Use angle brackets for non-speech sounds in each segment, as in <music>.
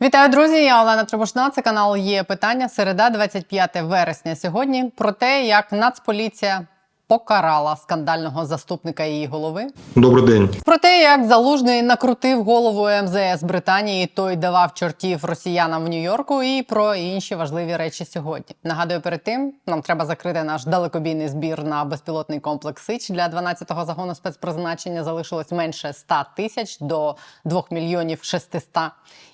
Вітаю, друзі! Я Олена Трибушна. Це канал є питання. Середа, 25 вересня. Сьогодні про те, як Нацполіція покарала скандального заступника її голови. Добрий день. Про те, як залужний накрутив голову МЗС Британії, той давав чортів росіянам в Нью-Йорку, і про інші важливі речі сьогодні. Нагадую, перед тим нам треба закрити наш далекобійний збір на безпілотний комплекс Сич для 12-го загону спецпризначення. Залишилось менше 100 тисяч до 2 мільйонів 600,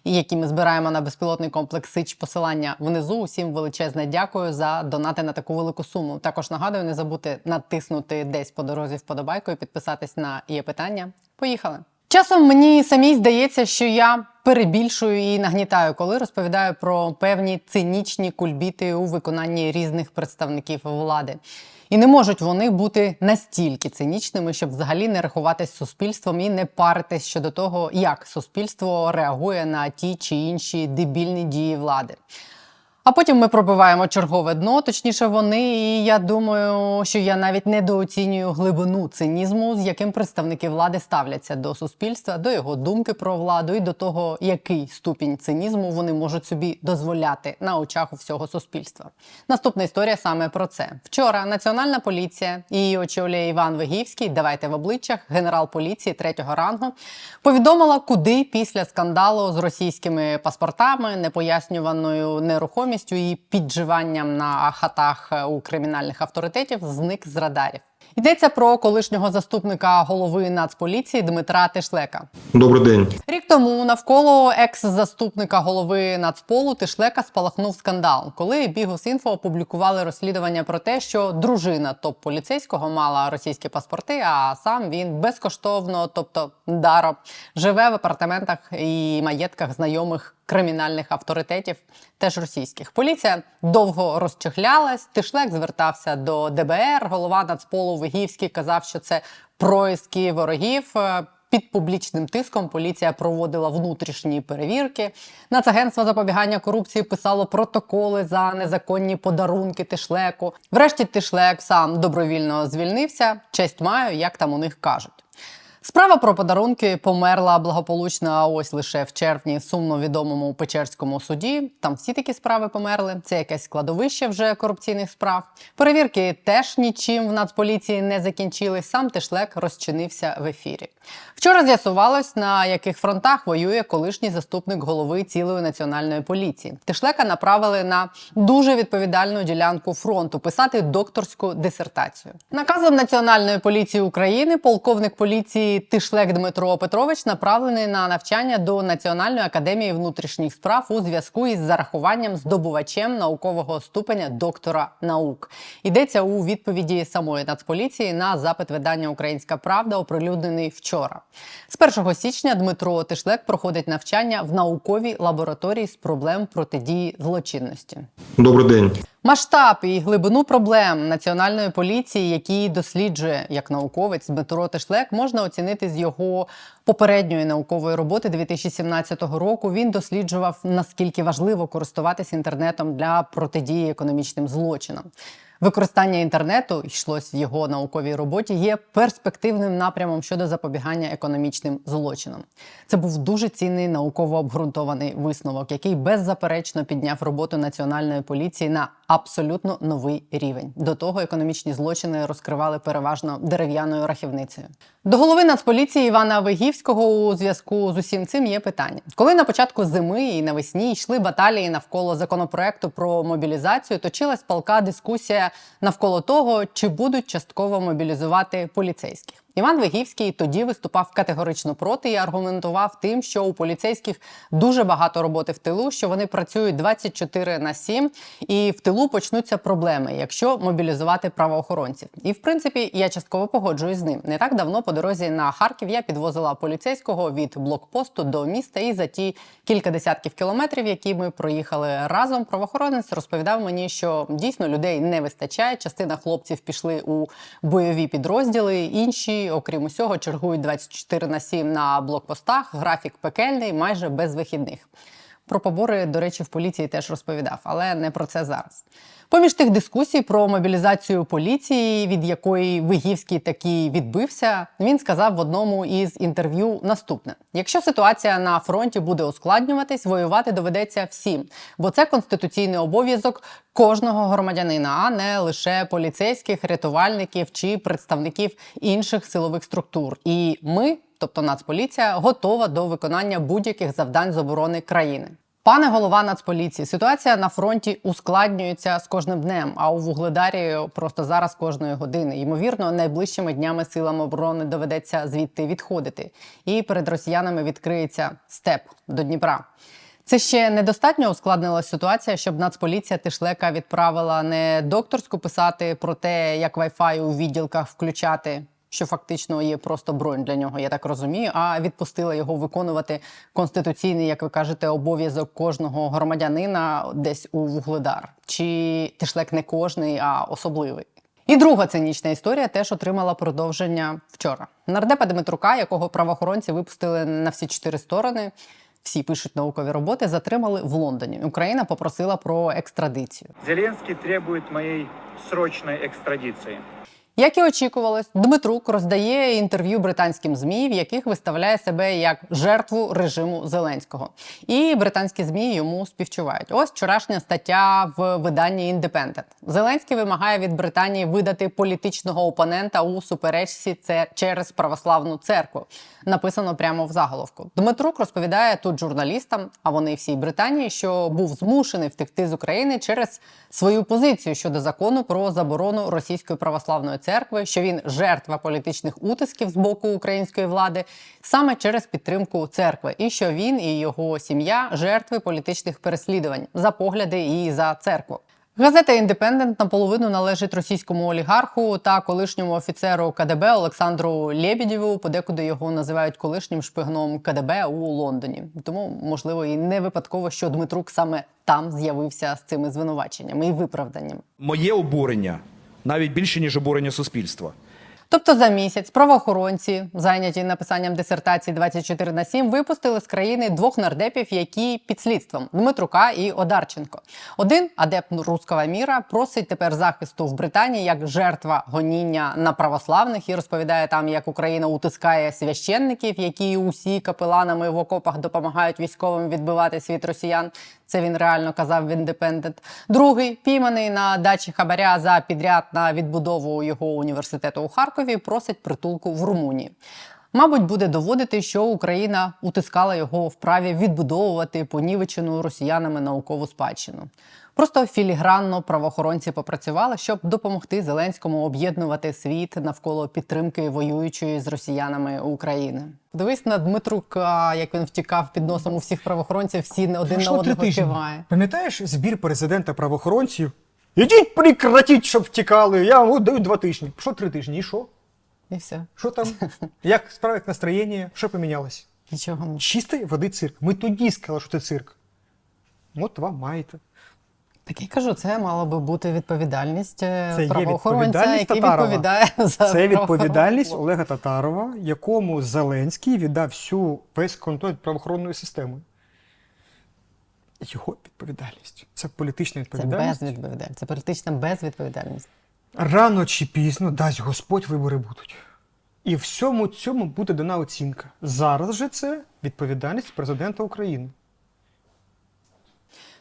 які ми збираємо на безпілотний комплекс Сич. Посилання внизу. Усім величезне дякую за донати на таку велику суму. Також нагадую, не забудьте натиснути десь по дорозі вподобайку і підписатись на є питання. Поїхали. Часом мені самій здається, що я перебільшую і нагнітаю, коли розповідаю про певні цинічні кульбіти у виконанні різних представників влади. І не можуть вони бути настільки цинічними, щоб взагалі не рахуватись суспільством і не паритись щодо того, як суспільство реагує на ті чи інші дебільні дії влади. А потім ми пробиваємо чергове дно, точніше вони. І я думаю, що я навіть недооцінюю глибину цинізму, з яким представники влади ставляться до суспільства, до його думки про владу і до того, який ступінь цинізму вони можуть собі дозволяти на очах у всього суспільства. Наступна історія саме про це. Вчора Національна поліція її очолює Іван Вигівський. Давайте в обличчях, генерал поліції третього рангу, повідомила, куди після скандалу з російськими паспортами, непояснюваною нерухомістю і підживанням на хатах у кримінальних авторитетів зник з радарів. Йдеться про колишнього заступника голови Нацполіції Дмитра Тишлека. Добрий день. Рік тому навколо екс-заступника голови Нацполу Тишлека спалахнув скандал, коли Бігус.Інфо опублікували розслідування про те, що дружина топ-поліцейського мала російські паспорти, а сам він безкоштовно, тобто даром, живе в апартаментах і маєтках знайомих кримінальних авторитетів, теж російських. Поліція довго розчехлялась. Тишлек звертався до ДБР. Голова Нацполу Вигівський казав, що це происки ворогів. Е, Під публічним тиском поліція проводила внутрішні перевірки. Нацагентство запобігання корупції писало протоколи за незаконні подарунки Тишлеку. Врешті Тишлек сам добровільно звільнився. Честь маю, як там у них кажуть. Справа про подарунки померла благополучно а ось лише в червні сумно відомому Печерському суді. Там всі такі справи померли. Це якесь складовище вже корупційних справ. Перевірки теж нічим в Нацполіції не закінчились. Сам Тишлек розчинився в ефірі. Вчора з'ясувалось, на яких фронтах воює колишній заступник голови цілої національної поліції. Тишлека направили на дуже відповідальну ділянку фронту писати докторську дисертацію. Наказом Національної поліції України полковник поліції Тишлек Дмитро Петрович направлений на навчання до Національної академії внутрішніх справ у зв'язку із зарахуванням здобувачем наукового ступеня доктора наук. Йдеться у відповіді самої Нацполіції на запит видання Українська Правда, оприлюднений вчора. З 1 січня Дмитро Тишлек проходить навчання в науковій лабораторії з проблем протидії злочинності. Добрий день. Масштаб і глибину проблем національної поліції, які досліджує як науковець Дмитро Тешлек, можна оцінити з його попередньої наукової роботи 2017 року. Він досліджував наскільки важливо користуватись інтернетом для протидії економічним злочинам. Використання інтернету йшлось в його науковій роботі. Є перспективним напрямом щодо запобігання економічним злочинам. Це був дуже цінний науково обґрунтований висновок, який беззаперечно підняв роботу національної поліції на абсолютно новий рівень. До того економічні злочини розкривали переважно дерев'яною рахівницею. До голови Нацполіції Івана Вигівського у зв'язку з усім цим є питання. Коли на початку зими і навесні йшли баталії навколо законопроекту про мобілізацію, точилась палка дискусія навколо того, чи будуть частково мобілізувати поліцейських. Іван Вигівський тоді виступав категорично проти і аргументував тим, що у поліцейських дуже багато роботи в тилу, що вони працюють 24 на 7, і в тилу почнуться проблеми, якщо мобілізувати правоохоронців. І в принципі я частково погоджуюсь з ним. Не так давно по дорозі на Харків я підвозила поліцейського від блокпосту до міста, і за ті кілька десятків кілометрів, які ми проїхали разом, правоохоронець розповідав мені, що дійсно людей не вистачає. Частина хлопців пішли у бойові підрозділи, інші окрім усього, чергують 24 на 7 на блокпостах. Графік пекельний, майже без вихідних. Про побори, до речі, в поліції теж розповідав, але не про це зараз. Поміж тих дискусій про мобілізацію поліції, від якої Вигівський таки відбився, він сказав в одному із інтерв'ю наступне: якщо ситуація на фронті буде ускладнюватись, воювати доведеться всім, бо це конституційний обов'язок кожного громадянина, а не лише поліцейських, рятувальників чи представників інших силових структур. І ми, тобто Нацполіція, готова до виконання будь-яких завдань з оборони країни. Пане голова Нацполіції, ситуація на фронті ускладнюється з кожним днем, а у Вугледарі просто зараз кожної години. Ймовірно, найближчими днями силам оборони доведеться звідти відходити, і перед росіянами відкриється степ до Дніпра. Це ще недостатньо ускладнила ситуація, щоб Нацполіція Тишлека відправила не докторську писати про те, як Wi-Fi у відділках включати, що фактично є просто бронь для нього, я так розумію, а відпустила його виконувати конституційний, як ви кажете, обов'язок кожного громадянина десь у Вугледар. Чи Тишлек не кожний, а особливий. І друга цинічна історія теж отримала продовження вчора. Нардепа Дмитрука, якого правоохоронці випустили на всі чотири сторони, всі пишуть наукові роботи, затримали в Лондоні. Україна попросила про екстрадицію. Зеленский требует моей срочной экстрадиции. Як і очікувалось, Дмитрук роздає інтерв'ю британським змі, в яких виставляє себе як жертву режиму Зеленського. І британські змі йому співчувають. Ось вчорашня стаття в виданні Independent. Зеленський вимагає від Британії видати політичного опонента у суперечці це через православну церкву. Написано прямо в заголовку. Дмитрук розповідає тут журналістам, а вони всій Британії, що був змушений втекти з України через свою позицію щодо закону про заборону російської православної церкви, що він жертва політичних утисків з боку української влади саме через підтримку церкви, і що він і його сім'я жертви політичних переслідувань за погляди і за церкву. Газета Індепендент наполовину належить російському олігарху та колишньому офіцеру КДБ Олександру Лєбідєву. Подекуди його називають колишнім шпигуном КДБ у Лондоні. Тому, можливо, і не випадково, що Дмитрук саме там з'явився з цими звинуваченнями і виправданням. Моє обурення навіть більше, ніж обурення суспільства. Тобто за місяць правоохоронці, зайняті написанням дисертації 24 на 7, випустили з країни двох нардепів, які під слідством Дмитрука і Одарченко. Один адепт руского міра просить тепер захисту в Британії як жертва гоніння на православних і розповідає там, як Україна утискає священників, які усі капеланами в окопах допомагають військовим відбиватись від росіян. Це він реально казав в Індепендент. Другий пійманий на дачі хабаря за підряд на відбудову його університету у Харкові, просить притулку в Румунії. Мабуть, буде доводити, що Україна утискала його в праві відбудовувати понівечену росіянами наукову спадщину. Просто філігранно правоохоронці попрацювали, щоб допомогти Зеленському об'єднувати світ навколо підтримки воюючої з росіянами України. Дивись на Дмитрука, як він втікав під носом у всіх правоохоронців, всі не один на Пройшло три одного киває. Пам'ятаєш збір президента правоохоронців? Ідіть прекратіть, щоб втікали. Я вам даю два тижні. Пішло три тижні. І що? І все. Що там? Як справа, як настроєння? Що помінялось? Нічого. Чистої води цирк. Ми тоді сказали, що це цирк. От вам маєте. Так я кажу, це мала би бути відповідальність е, Це правоохоронця, відповідальність який Татарова. відповідає <laughs> за Це відповідальність. Олега Татарова, якому Зеленський віддав всю весь контроль правоохоронною системою. Його відповідальність. Це політична відповідальність. Це безвідповідальність. Це політична безвідповідальність. Рано чи пізно дасть Господь вибори будуть. І всьому цьому буде дана оцінка. Зараз же це відповідальність президента України.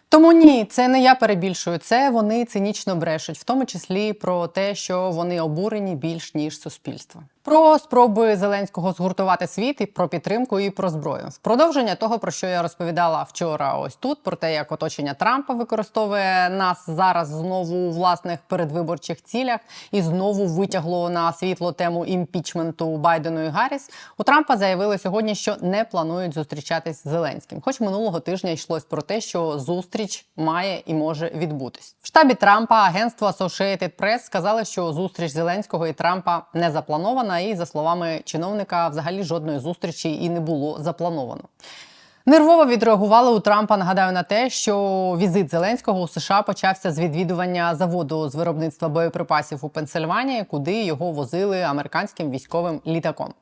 Тому ні, це не я перебільшую. Це вони цинічно брешуть, в тому числі про те, що вони обурені більш ніж суспільство. Про спроби Зеленського згуртувати світ і про підтримку і про зброю. В продовження того, про що я розповідала вчора, ось тут, про те, як оточення Трампа використовує нас зараз знову у власних передвиборчих цілях і знову витягло на світло тему імпічменту Байдену і Гарріс. У Трампа заявили сьогодні, що не планують зустрічатись з Зеленським. Хоч минулого тижня йшлось про те, що зустріч має і може відбутись. В штабі Трампа агентство Associated Press сказали, що зустріч Зеленського і Трампа не запланована, і за словами чиновника, взагалі жодної зустрічі і не було заплановано. Нервово відреагували у Трампа. Нагадаю на те, що візит Зеленського у США почався з відвідування заводу з виробництва боєприпасів у Пенсильванії, куди його возили американським військовим літаком.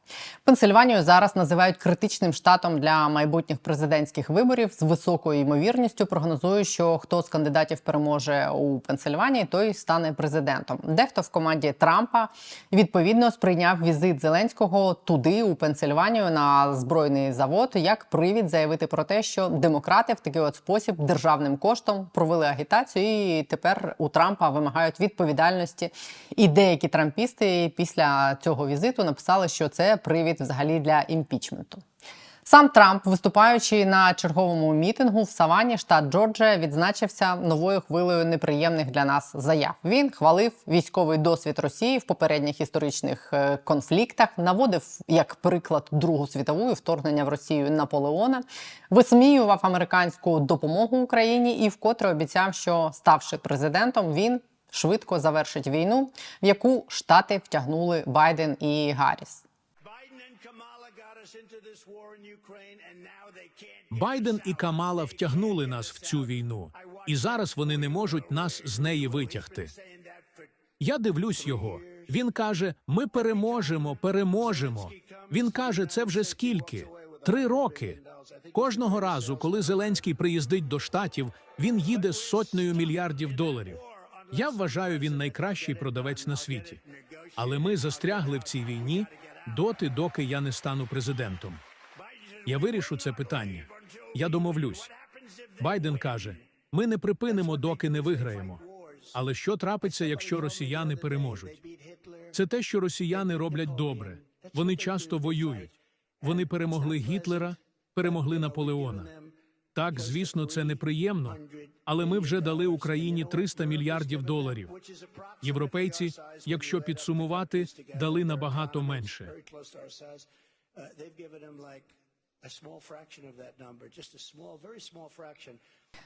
Пенсильванію зараз називають критичним штатом для майбутніх президентських виборів. З високою ймовірністю прогнозують, що хто з кандидатів переможе у Пенсильванії, той стане президентом. Дехто в команді Трампа відповідно сприйняв візит Зеленського туди, у Пенсильванію, на збройний завод, як привід заявити про те, що демократи в такий от спосіб державним коштом провели агітацію, і тепер у Трампа вимагають відповідальності. І деякі трампісти після цього візиту написали, що це привід взагалі для імпічменту. Сам Трамп, виступаючи на черговому мітингу в Савані, штат Джорджія, відзначився новою хвилею неприємних для нас заяв. Він хвалив військовий досвід Росії в попередніх історичних е, конфліктах, наводив як приклад Другу світову і вторгнення в Росію Наполеона, висміював американську допомогу Україні і вкотре обіцяв, що ставши президентом, він швидко завершить війну, в яку штати втягнули Байден і Гарріс. Байден і. Камала втягнули нас в цю війну, і зараз вони не можуть нас з неї витягти. Я дивлюсь його. Він каже: Ми переможемо, переможемо. Він каже, це вже скільки? Три роки. Кожного разу, коли Зеленський приїздить до штатів, він їде з сотнею мільярдів доларів. Я вважаю, він найкращий продавець на світі. Але ми застрягли в цій війні доти, доки я не стану президентом. Я вирішу це питання. Я домовлюсь. Байден каже: ми не припинимо, доки не виграємо. Але що трапиться, якщо росіяни переможуть? Це те, що росіяни роблять добре. Вони часто воюють. Вони перемогли Гітлера, перемогли Наполеона. Так, звісно, це неприємно, але ми вже дали Україні 300 мільярдів доларів. Європейці, якщо підсумувати, дали набагато менше.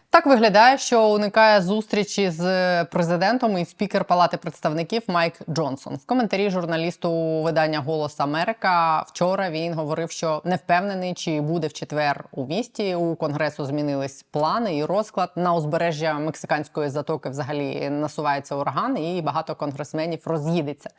Так виглядає, що уникає зустрічі з президентом і спікер Палати представників Майк Джонсон. В коментарі журналісту видання Голос Америка вчора він говорив, що не впевнений, чи буде в четвер у місті. У конгресу змінились плани і розклад на узбережжя мексиканської затоки. Взагалі насувається ураган, і багато конгресменів роз'їдеться.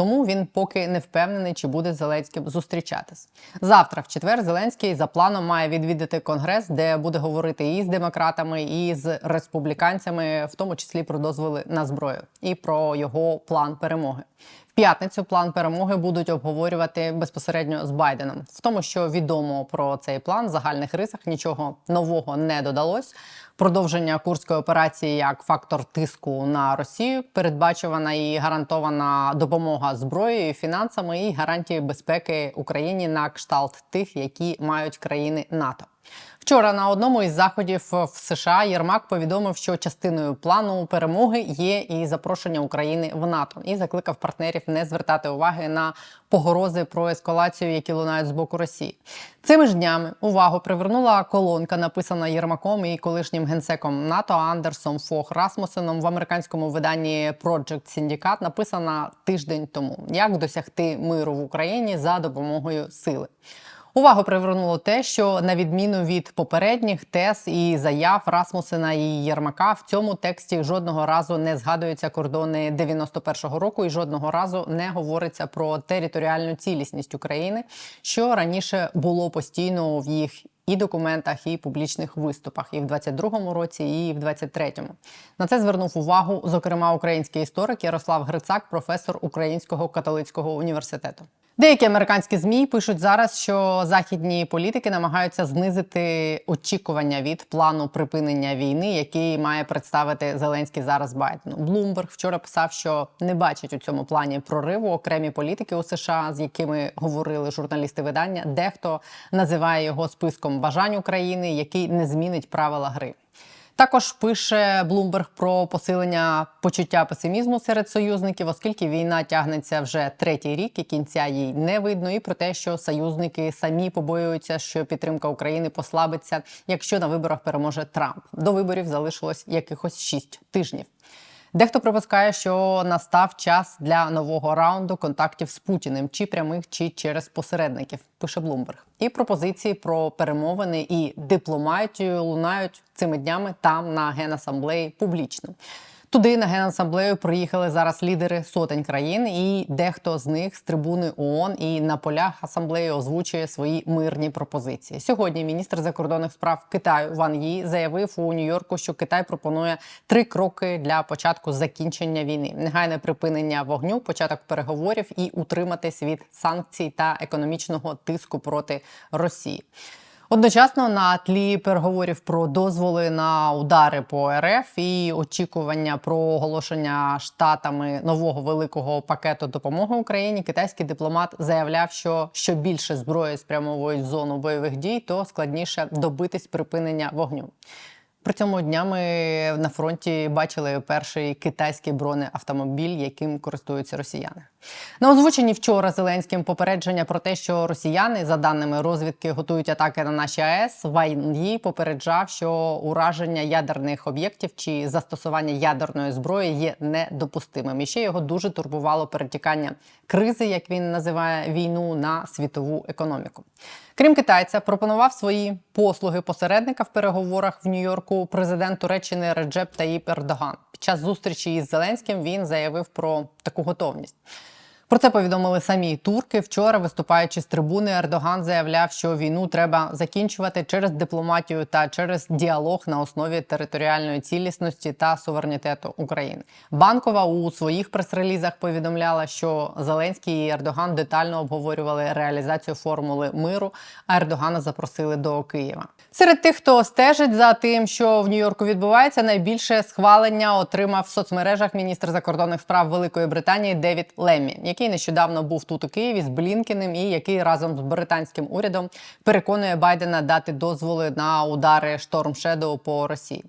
Тому він поки не впевнений, чи буде з Зеленським зустрічатись. Завтра, в четвер, Зеленський за планом має відвідати конгрес, де буде говорити і з демократами, і з республіканцями, в тому числі про дозволи на зброю і про його план перемоги. В п'ятницю план перемоги будуть обговорювати безпосередньо з Байденом. В тому, що відомо про цей план, в загальних рисах нічого нового не додалось. Продовження курської операції як фактор тиску на Росію, передбачувана і гарантована допомога зброєю, фінансами і гарантії безпеки Україні на кшталт тих, які мають країни НАТО. Вчора на одному із заходів в США Єрмак повідомив, що частиною плану перемоги є і запрошення України в НАТО, і закликав партнерів не звертати уваги на погрози про ескалацію, які лунають з боку Росії. Цими ж днями увагу привернула колонка, написана Єрмаком і колишнім генсеком НАТО Андерсом Фох Расмусеном в американському виданні Project Syndicate, написана тиждень тому, як досягти миру в Україні за допомогою сили. Увагу привернуло те, що на відміну від попередніх тез і заяв Расмусена і Єрмака, в цьому тексті жодного разу не згадуються кордони 91-го року, і жодного разу не говориться про територіальну цілісність України, що раніше було постійно в їх і документах, і публічних виступах, і в 22-му році, і в 23-му. На це звернув увагу, зокрема, український історик Ярослав Грицак, професор Українського католицького університету. Деякі американські змі пишуть зараз, що західні політики намагаються знизити очікування від плану припинення війни, який має представити Зеленський зараз Байдену. Блумберг вчора писав, що не бачить у цьому плані прориву окремі політики у США, з якими говорили журналісти видання. Дехто називає його списком бажань України, який не змінить правила гри. Також пише Блумберг про посилення почуття песимізму серед союзників, оскільки війна тягнеться вже третій рік і кінця їй не видно, і про те, що союзники самі побоюються, що підтримка України послабиться, якщо на виборах переможе Трамп. До виборів залишилось якихось шість тижнів. Дехто припускає, що настав час для нового раунду контактів з Путіним, чи прямих, чи через посередників. Пише Блумберг. І пропозиції про перемовини і дипломатію лунають цими днями там на генасамблеї публічно. Туди на генасамблею приїхали зараз лідери сотень країн, і дехто з них з трибуни ООН і на полях асамблеї озвучує свої мирні пропозиції. Сьогодні міністр закордонних справ Китаю Ван Ї заявив у Нью-Йорку, що Китай пропонує три кроки для початку закінчення війни: негайне припинення вогню, початок переговорів і утриматись від санкцій та економічного тиску проти Росії. Одночасно на тлі переговорів про дозволи на удари по РФ і очікування про оголошення штатами нового великого пакету допомоги Україні, китайський дипломат заявляв, що що більше зброї спрямовують в зону бойових дій, то складніше добитись припинення вогню. При цьому днями на фронті бачили перший китайський бронеавтомобіль, яким користуються росіяни. На озвученні вчора Зеленським попередження про те, що росіяни, за даними розвідки, готують атаки на наші АЕС. Вайн'ї попереджав, що ураження ядерних об'єктів чи застосування ядерної зброї є недопустимим. І ще його дуже турбувало перетікання кризи, як він називає війну, на світову економіку. Крім китайця, пропонував свої послуги посередника в переговорах в Нью-Йорку президент Туреччини Реджеп Таїп Ердоган. Під час зустрічі із Зеленським він заявив про таку готовність. Про це повідомили самі турки. Вчора, виступаючи з трибуни, Ердоган заявляв, що війну треба закінчувати через дипломатію та через діалог на основі територіальної цілісності та суверенітету України. Банкова у своїх прес-релізах повідомляла, що Зеленський і Ердоган детально обговорювали реалізацію формули миру, а Ердогана запросили до Києва. Серед тих, хто стежить за тим, що в Нью-Йорку відбувається, найбільше схвалення отримав в соцмережах міністр закордонних справ Великої Британії Девід Леммі, який нещодавно був тут у Києві з Блінкіним і який разом з британським урядом переконує Байдена дати дозволи на удари Шторм Шедоу по Росії.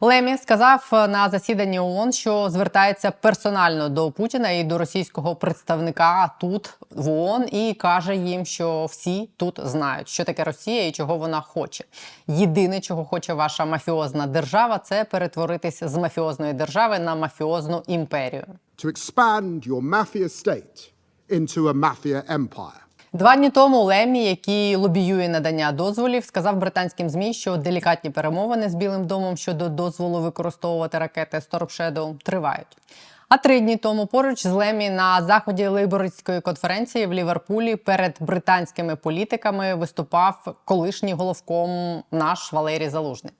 Лемі сказав на засіданні ООН, що звертається персонально до Путіна і до російського представника тут в ООН і каже їм, що всі тут знають, що таке Росія і чого вона хоче. Єдине, чого хоче ваша мафіозна держава, це перетворитися з мафіозної держави на мафіозну імперію. To expand your mafia state into a mafia empire. Два дні тому Леммі, який лобіює надання дозволів, сказав британським змі, що делікатні перемовини з Білим домом щодо дозволу використовувати ракети Storm Shadow тривають. А три дні тому поруч з Лемі на заході лейбористської конференції в Ліверпулі перед британськими політиками виступав колишній головком наш Валерій Залужний.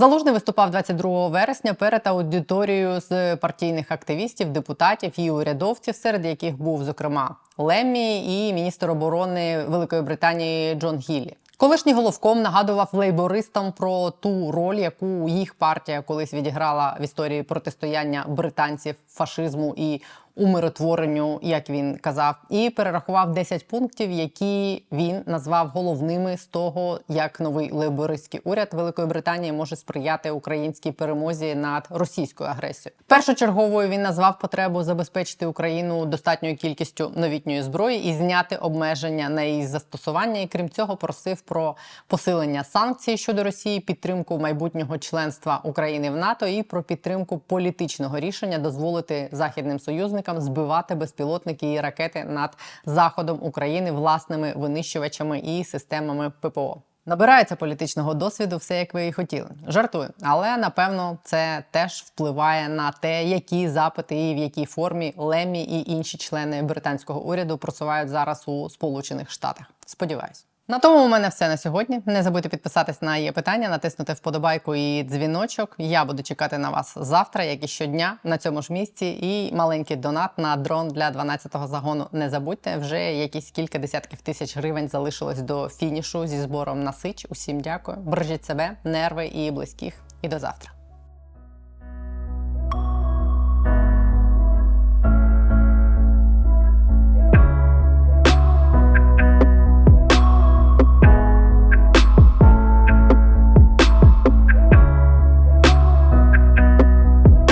Залужний виступав 22 вересня перед аудиторією з партійних активістів, депутатів і урядовців, серед яких був зокрема Леммі і міністр оборони Великої Британії Джон Гіллі. Колишній головком нагадував лейбористам про ту роль, яку їх партія колись відіграла в історії протистояння британців фашизму і умиротворенню, як він казав, і перерахував 10 пунктів, які він назвав головними з того, як новий лейбористський уряд Великої Британії може сприяти українській перемозі над російською агресією. Першочерговою він назвав потребу забезпечити Україну достатньою кількістю новітньої зброї і зняти обмеження на її застосування. І крім цього, просив про посилення санкцій щодо Росії, підтримку майбутнього членства України в НАТО і про підтримку політичного рішення дозволити західним союзникам збивати безпілотники і ракети над заходом України власними винищувачами і системами ППО. Набирається політичного досвіду, все як ви і хотіли. Жартую, але напевно це теж впливає на те, які запити і в якій формі Лемі і інші члени британського уряду просувають зараз у Сполучених Штатах. Сподіваюсь. На тому у мене все на сьогодні. Не забудьте підписатись на є питання, натиснути вподобайку і дзвіночок. Я буду чекати на вас завтра, як і щодня, на цьому ж місці. І маленький донат на дрон для 12-го загону. Не забудьте, вже якісь кілька десятків тисяч гривень залишилось до фінішу зі збором на сич. Усім дякую. Бережіть себе, нерви і близьких. І до завтра.